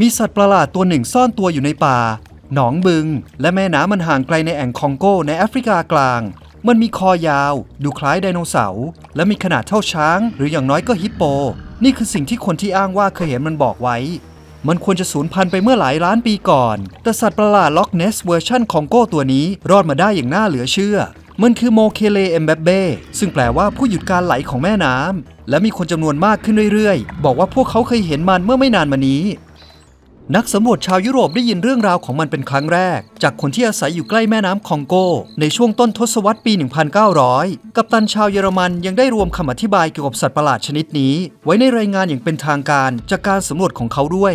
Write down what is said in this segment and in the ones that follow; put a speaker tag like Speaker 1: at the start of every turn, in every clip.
Speaker 1: มีสัตว์ประหลาดตัวหนึ่งซ่อนตัวอยู่ในป่า หนองบึง และแม่น้ำมันห่างไกลในแอ่งคองโกในแอฟริกากลาง มันมีคอยาว ดูคล้ายไดโนเสาร์ และมีขนาดเท่าช้าง หรืออย่างน้อยก็ฮิปโป นี่คือสิ่งที่คนที่อ้างว่าเคยเห็นมันบอกไว้ มันควรจะสูญพันธุ์ไปเมื่อหลายล้านปีก่อน แต่สัตว์ประหลาดล็อกเนสเวอร์ชันคองโกตัวนี้รอดมาได้อย่างน่าเหลือเชื่อ มันคือโมเคเลเอมเบเบซึ่งแปลว่าผู้หยุดการไหลของแม่น้ำและมีคนจำนวนมากขึ้นเรื่อยๆ บอกว่าพวกเขาเคยเห็นมันเมื่อไม่นานมานี้ นักสำรวจชาวยุโรปได้ยินเรื่องราวของมันเป็นครั้งแรก จากคนที่อาศัยอยู่ใกล้แม่น้ำคองโก ในช่วงต้นทศวรรษปี 1900 กัปตันชาวเยอรมันยังได้รวมคำอธิบายเกี่ยวกับสัตว์ประหลาดชนิดนี้ ไว้ในรายงานอย่างเป็นทางการจากการสำรวจของเขาด้วย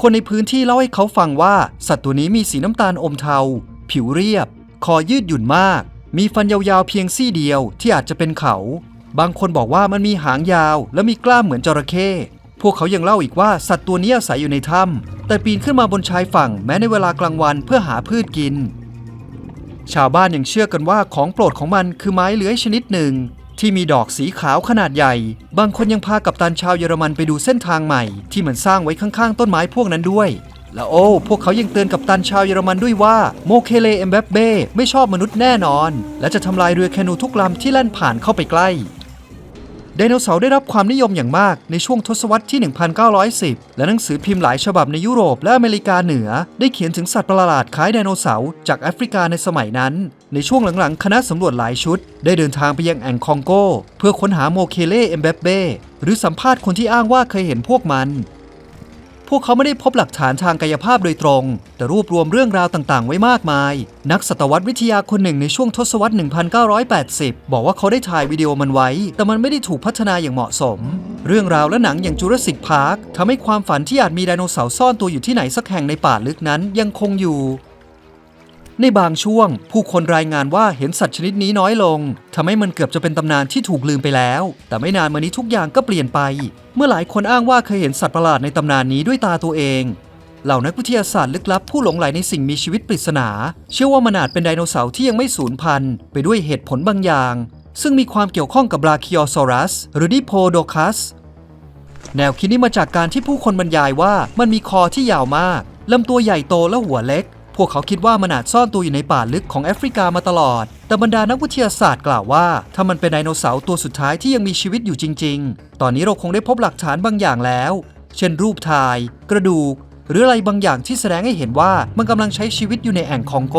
Speaker 1: คนในพื้นที่เล่าให้เขาฟังว่า สัตว์ตัวนี้มีสีน้ำตาลอมเทา ผิวเรียบ คอยืดหยุ่นมาก มีฟันยาวๆเพียงซี่เดียวที่อาจจะเป็นเขา บางคนบอกว่ามันมีหางยาว และมีกล้ามเหมือนจระเข้ พวกเขายังเล่าอีกว่าสัตว์ตัวนี้อาศัยอยู่ในถ้ำแต่ปีนขึ้นมาบนชายฝั่งแม้ในเวลากลางวันเพื่อหาพืชกิน ชาวบ้านยังเชื่อกันว่าของโปรดของมันคือไม้เลื้อยชนิดหนึ่ง ที่มีดอกสีขาวขนาดใหญ่ บางคนยังพากับตันชาวเยอรมันไปดูเส้นทางใหม่ ที่มันสร้างไว้ข้างๆ ต้นไม้พวกนั้นด้วย และโอ้ พวกเขายังเตือนกับตันชาวเยอรมันด้วยว่าโมเคเลเอมเบเบ้ไม่ชอบมนุษย์แน่นอน และจะทำลายเรือแคนูทุกลำที่แล่นผ่านเข้าไปใกล้ ไดโนเสาร์ได้รับความนิยมอย่างมากในช่วงทศวรรษที่ 1910 และหนังสือพิมพ์หลายฉบับในยุโรปและอเมริกาเหนือ ได้เขียนถึงสัตว์ประหลาดคล้ายไดโนเสาร์จากแอฟริกาในสมัยนั้น ในช่วงหลังๆ คณะสำรวจหลายชุด ได้เดินทางไปยังแอ่งคองโก เพื่อค้นหาโมเคเล่เอมเบเบ้หรือสัมภาษณ์คนที่อ้างว่าเคยเห็นพวกมัน พวกเขาไม่ได้พบหลักฐานทางกายภาพโดยตรง แต่รวบรวมเรื่องราวต่างๆ ไว้มากมาย นักสัตววิทยาคนหนึ่งในช่วงทศวรรษ 1980 บอกว่าเขาได้ถ่ายวิดีโอมันไว้ แต่มันไม่ได้ถูกพัฒนาอย่างเหมาะสม เรื่องราวและหนังอย่างจูราสสิกพาร์คทำให้ความฝันที่อาจมีไดโนเสาร์ซ่อนตัวอยู่ที่ไหนสักแห่งในป่าลึกนั้นยังคงอยู่ ในบางช่วง ผู้คนรายงานว่าเห็นสัตว์ชนิดนี้น้อยลงทำให้มันเกือบจะเป็นตำนานที่ถูกลืมไปแล้ว แต่ไม่นานมานี้ทุกอย่างก็เปลี่ยนไป เมื่อหลายคนอ้างว่าเคยเห็นสัตว์ประหลาดในตำนานนี้ด้วยตาตัวเอง เหล่านักวิทยาศาสตร์ลึกลับผู้หลงใหลในสิ่งมีชีวิตปริศนา เชื่อว่ามันอาจเป็นไดโนเสาร์ที่ยังไม่สูญพันธุ์ไปด้วยเหตุผลบางอย่าง ซึ่งมีความเกี่ยวข้องกับบราคิโอซอรัส หรือดิโพโดคัสแนวคิดนี้มาจากการที่ผู้คนบรรยายว่ามันมีคอที่ยาวมากลำตัวใหญ่โตและหัวเล็ก พวกเขาคิดว่ามันอาจซ่อนตัวอยู่ในป่าลึกของแอฟริกามาตลอด แต่บรรดานักวิทยาศาสตร์กล่าวว่า ถ้ามันเป็นไดโนเสาร์ตัวสุดท้ายที่ยังมีชีวิตอยู่จริง ๆ ตอนนี้เราคงได้พบหลักฐานบางอย่างแล้ว เช่น รูปถ่าย กระดูก หรืออะไรบางอย่างที่แสดงให้เห็นว่ามันกำลังใช้ชีวิตอยู่ในแอ่งคองโก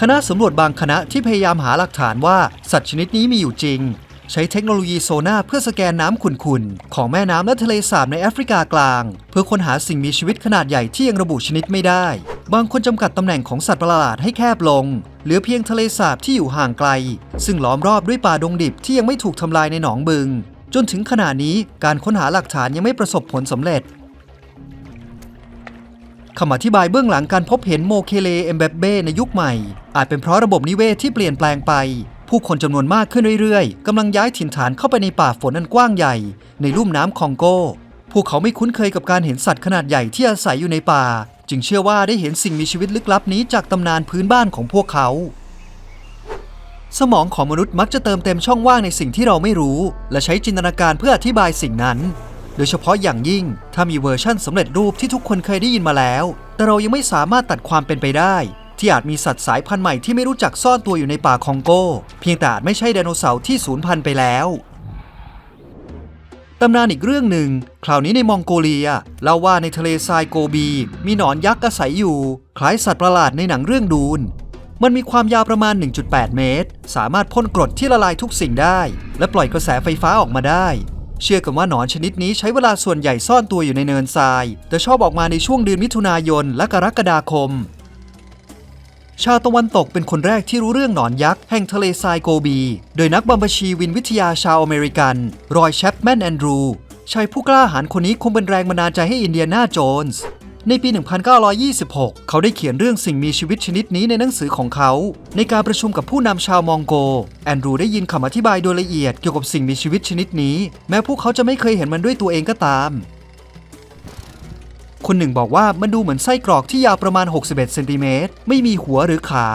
Speaker 1: คณะสำรวจบางคณะที่พยายามหาหลักฐานว่าสัตว์ชนิดนี้มีอยู่จริง ใช้เทคโนโลยีโซน่าเพื่อสแกนน้ำขุ่นๆ ของแม่น้ำและทะเลสาบในแอฟริกากลาง เพื่อค้นหาสิ่งมีชีวิตขนาดใหญ่ที่ยังระบุชนิดไม่ได้ บางคนจำกัดตำแหน่งของสัตว์ประหลาดให้แคบลง เหลือเพียงทะเลสาบที่อยู่ห่างไกล ซึ่งล้อมรอบด้วยป่าดงดิบที่ยังไม่ถูกทำลายในหนองบึง จนถึงขณะนี้การค้นหาหลักฐานยังไม่ประสบผลสำเร็จคำอธิบายเบื้องหลังการพบเห็นโมเคเลเอมเบเบ้ในยุคใหม่ อาจเป็นเพราะระบบนิเวศที่เปลี่ยนแปลงไป ผู้คนจำนวนมากขึ้นเรื่อยๆกำลังย้ายถิ่นฐานเข้าไปในป่าฝนอันกว้างใหญ่ในลุ่มน้ำคองโก พวกเขาไม่คุ้นเคยกับการเห็นสัตว์ขนาดใหญ่ที่อาศัยอยู่ในป่า จึงเชื่อว่าได้เห็นสิ่งมีชีวิตลึกลับนี้จากตำนานพื้นบ้านของพวกเขา สมองของมนุษย์มักจะเติมเต็มช่องว่างในสิ่งที่เราไม่รู้ และใช้จินตนาการเพื่ออธิบายสิ่งนั้น โดยเฉพาะอย่างยิ่ง ถ้ามีเวอร์ชั่นสำเร็จรูปที่ทุกคนเคยได้ยินมาแล้ว แต่เรายังไม่สามารถตัดความเป็นไปได้ ที่อาจมีสัตว์สายพันธุ์ใหม่ที่ไม่รู้จักซ่อนตัวอยู่ในป่าคองโก เพียงแต่อาจไม่ใช่ไดโนเสาร์ที่สูญพันธุ์ไปแล้วตำนานอีกเรื่องหนึ่ง คราวนี้ในมองโกเลียเล่าว่าในทะเลทรายโกบี มีหนอนยักษ์อาศัยอยู่ คล้ายสัตว์ประหลาดในหนังเรื่องดูน มันมีความยาวประมาณ 1.8 เมตร สามารถพ่นกรดที่ละลายทุกสิ่งได้ และปล่อยกระแสไฟฟ้าออกมาได้ เชื่อกันว่าหนอนชนิดนี้ใช้เวลาส่วนใหญ่ซ่อนตัวอยู่ในเนินทราย แต่ชอบออกมาในช่วงเดือนมิถุนายนและกรกฎาคม ชาวตะวันตกเป็นคนแรกที่รู้เรื่องหนอนยักษ์แห่งทะเลทรายโกบี โดยนักบัมบาชีวินวิทยาชาวอเมริกัน รอยแชปแมนแอนดรูชายผู้กล้าหาญคนนี้คงเป็นแรงบันดาลใจให้อินเดียนาโจนส์ในปี 1926 เขาได้เขียนเรื่องสิ่งมีชีวิตชนิดนี้ในหนังสือของเขา ในการประชุมกับผู้นำชาวมองโก แอนดรูได้ยินคำอธิบายโดยละเอียดเกี่ยวกับสิ่งมีชีวิตชนิดนี้ แม้พวกเขาจะไม่เคยเห็นมันด้วยตัวเองก็ตาม คนหนึ่งบอกว่ามันดูเหมือนไส้กรอกที่ยาวประมาณ 61เซนติเมตรไม่มีหัวหรือขา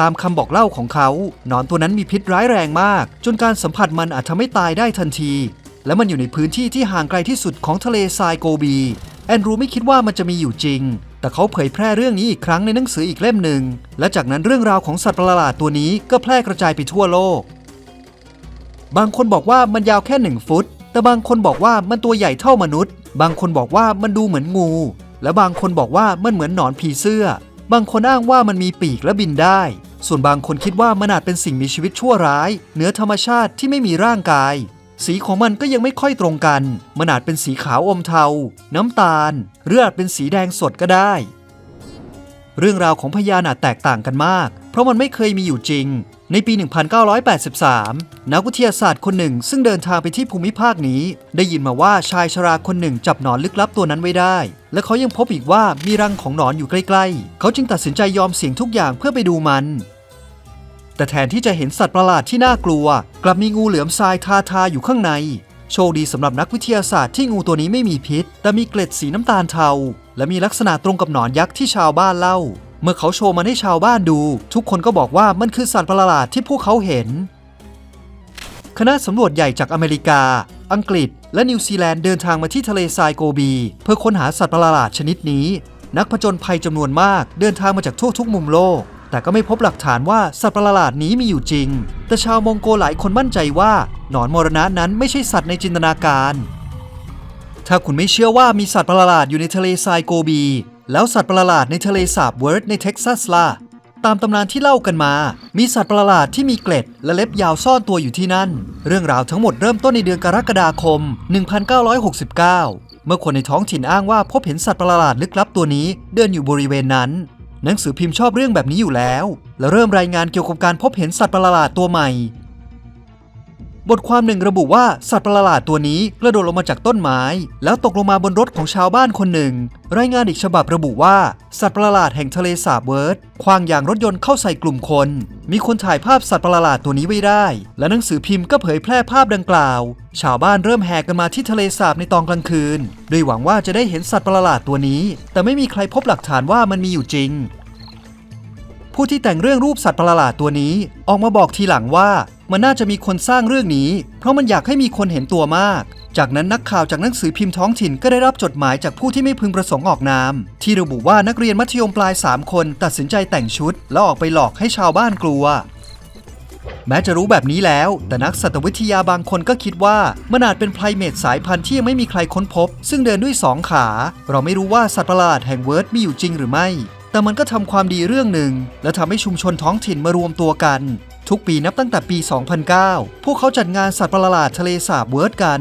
Speaker 1: ตามคำบอกเล่าของเขา หนอนตัวนั้นมีพิษร้ายแรงมาก จนการสัมผัสมันอาจทำให้ตายได้ทันที และมันอยู่ในพื้นที่ที่ห่างไกลที่สุดของทะเลทรายโกบี แอนดรูไม่คิดว่ามันจะมีอยู่จริง แต่เขาเผยแพร่เรื่องนี้อีกครั้งในหนังสืออีกเล่มหนึ่ง และจากนั้นเรื่องราวของสัตว์ประหลาดตัวนี้ก็แพร่กระจายไปทั่วโลก บางคนบอกว่ามันยาวแค่หนึ่งฟุต แต่บางคนบอกว่ามันตัวใหญ่เท่ามนุษย์ บางคนบอกว่ามันดูเหมือนงู และบางคนบอกว่ามันเหมือนหนอนผีเสื้อ บางคนอ้างว่ามันมีปีกและบินได้ ส่วนบางคนคิดว่ามันอาจเป็นสิ่งมีชีวิตชั่วร้ายเหนือธรรมชาติที่ไม่มีร่างกาย สีของมันก็ยังไม่ค่อยตรงกัน มันอาจเป็นสีขาวอมเทา น้ำตาล หรืออาจเป็นสีแดงสดก็ได้ เรื่องราวของพญานาคแตกต่างกันมาก เพราะมันไม่เคยมีอยู่จริง ในปี 1983 นักวิทยาศาสตร์คนหนึ่ง ซึ่งเดินทางไปที่ภูมิภาคนี้ ได้ยินมาว่าชายชราคนหนึ่งจับหนอนลึกลับตัวนั้นไว้ได้ และเขายังพบอีกว่ามีรังของหนอนอยู่ใกล้ๆ เขาจึงตัดสินใจยอมเสี่ยงทุกอย่างเพื่อไปดูมัน แต่แทนที่จะเห็นสัตว์ประหลาดที่น่ากลัว กลับมีงูเหลือมทรายทาทาอยู่ข้างใน โชคดีสำหรับนักวิทยาศาสตร์ที่งูตัวนี้ไม่มีพิษ แต่มีเกล็ดสีน้ำตาลเทา และมีลักษณะตรงกับหนอนยักษ์ที่ชาวบ้านเล่า เมื่อเขาโชว์มันให้ชาวบ้านดู ทุกคนก็บอกว่ามันคือสัตว์ประหลาดที่พวกเขาเห็น คณะสำรวจใหญ่จากอเมริกา อังกฤษ และนิวซีแลนด์เดินทางมาที่ทะเลทรายโกบี เพื่อค้นหาสัตว์ประหลาดชนิดนี้ นักผจญภัยจำนวนมาก เดินทางมาจากทั่วทุกมุมโลก แต่ก็ไม่พบหลักฐานว่าสัตว์ประหลาดนี้มีอยู่จริง แต่ชาวมองโกหลายคนมั่นใจว่าหนอนมรณะนั้นไม่ใช่สัตว์ในจินตนาการถ้าคุณไม่เชื่อว่ามีสัตว์ประหลาดอยู่ในทะเลทรายโกบี แล้วสัตว์ประหลาดในทะเลสาบเวิร์ดในเท็กซัสล่ะตามตำนานที่เล่ากันมา มีสัตว์ประหลาดที่มีเกล็ดและเล็บยาวซ่อนตัวอยู่ที่นั่น เรื่องราวทั้งหมดเริ่มต้นในเดือนกรกฎาคม 1969 เมื่อคนในท้องถิ่นอ้างว่าพบเห็นสัตว์ประหลาดลึกลับตัวนี้ เดินอยู่บริเวณนั้น หนังสือพิมพ์ชอบเรื่องแบบนี้อยู่แล้ว และเริ่มรายงานเกี่ยวกับการพบเห็นสัตว์ประหลาดตัวใหม่ บทความหนึ่งระบุว่าสัตว์ประหลาดตัวนี้กระโดดลงมาจากต้นไม้ แล้วตกลงมาบนรถของชาวบ้านคนหนึ่ง รายงานอีกฉบับระบุว่า สัตว์ประหลาดแห่งทะเลสาบเวิร์ดคว้างยางรถยนต์เข้าใส่กลุ่มคน มีคนถ่ายภาพสัตว์ประหลาดตัวนี้ไว้ได้ และหนังสือพิมพ์ก็เผยแพร่ภาพดังกล่าว ชาวบ้านเริ่มแห่กันมาที่ทะเลสาบในตอนกลางคืนโดยหวังว่าจะได้เห็นสัตว์ประหลาดตัวนี้ แต่ไม่มีใครพบหลักฐานว่ามันมีอยู่จริงผู้ที่แต่งเรื่องรูปสัตว์ประหลาดตัวนี้ ออกมาบอกทีหลังว่า มันน่าจะมีคนสร้างเรื่องนี้ เพราะมันอยากให้มีคนเห็นตัวมาก จากนั้นนักข่าวจากหนังสือพิมพ์ท้องถิ่นก็ได้รับจดหมายจากผู้ที่ไม่พึงประสงค์ออกนาม ที่ระบุว่านักเรียนมัธยมปลาย 3 คนตัดสินใจแต่งชุด แล้วออกไปหลอกให้ชาวบ้านกลัว แม้จะรู้แบบนี้แล้ว แต่นักสัตววิทยาบางคนก็คิดว่ามันอาจเป็นไพรเมทสายพันธุ์ที่ยังไม่มีใครค้นพบ ซึ่งเดินด้วยสองขา เราไม่รู้ว่าสัตว์ประหลาดแห่งเวิร์ดมีอยู่จริงหรือไม่แต่มันก็ทำความดีเรื่องหนึ่ง และทำให้ชุมชนท้องถิ่นมารวมตัวกัน ทุกปีนับตั้งแต่ปี 2009 พวกเขาจัดงานสัตว์ประหลาดทะเลสาบเวิร์ดกัน